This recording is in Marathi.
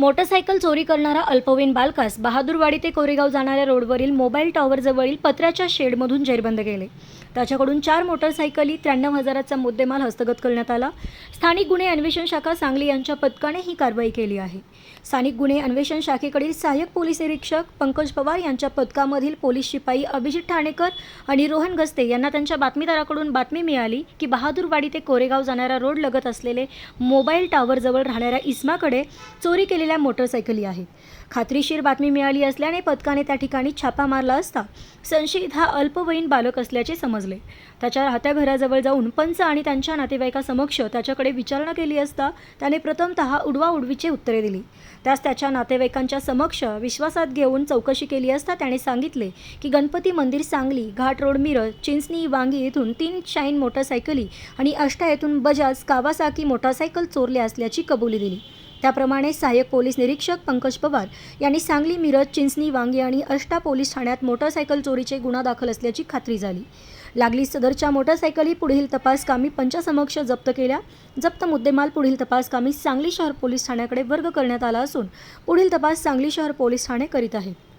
मोटरसायकल चोरी करणारा अल्पवयीन बालकास बहादूरवाडी ते कोरेगाव जाणाऱ्या रोडवरील मोबाईल टॉवरजवळील पत्र्याच्या शेडमधून जेरबंद केले. त्याच्याकडून चार मोटरसायकली त्र्याण्णव हजाराचा मुद्देमाल हस्तगत करण्यात आला. स्थानिक गुन्हे अन्वेषण शाखा सांगली यांच्या पथकाने ही कारवाई केली आहे. स्थानिक गुन्हे अन्वेषण शाखेकडील सहाय्यक पोलीस निरीक्षक पंकज पवार यांच्या पथकामधील पोलीस शिपाई अभिजित ठाणेकर आणि रोहन गस्ते यांना त्यांच्या बातमीदाराकडून बातमी मिळाली की बहादूरवाडी ते कोरेगाव जाणाऱ्या रोड लगत असलेले मोबाईल टॉवरजवळ राहणाऱ्या इस्माकडे चोरी केलेल्या मोटरसायकली आहेत. खात्रीशीर बातमी मिळाली असल्याने पथकाने त्या ठिकाणी छापा मारला असता संशयित हा अल्पवयीन बालक असल्याचे समजले. त्याच्या राहत्या घराजवळ जाऊन पंच आणि त्यांच्या नातेवाईकासमक्ष त्याच्याकडे विचारणा केली असता त्याने प्रथमतः उडवाउडवीचे उत्तरे दिली. त्यास त्याच्या नातेवाईकांच्या समक्ष विश्वासात घेऊन चौकशी केली असता त्याने सांगितले की गणपती मंदिर सांगली घाट रोड मिरज चिंचणी वांगी येथून तीन शाईन मोटरसायकली आणि अष्टा येथून बजाज कावासाकी मोटरसायकल चोरल्या असल्याची कबुली दिली. त्याप्रमाणे सहाय्यक पोलीस निरीक्षक पंकज पवार यांनी सांगली मिरज चिंचणी वांगी आणि अष्टा पोलीस ठाण्यात मोटरसायकल चोरीचे गुन्हा दाखल असल्याची खात्री झाली. लागली सदरच्या मोटरसायकली पुढील तपास कामी पंचासमक्ष जप्त केल्या. जप्त मुद्देमाल पुढील तपासकामी सांगली शहर पोलीस ठाण्याकडे वर्ग करण्यात आला असून पुढील तपास सांगली शहर पोलीस ठाणे करीत आहे.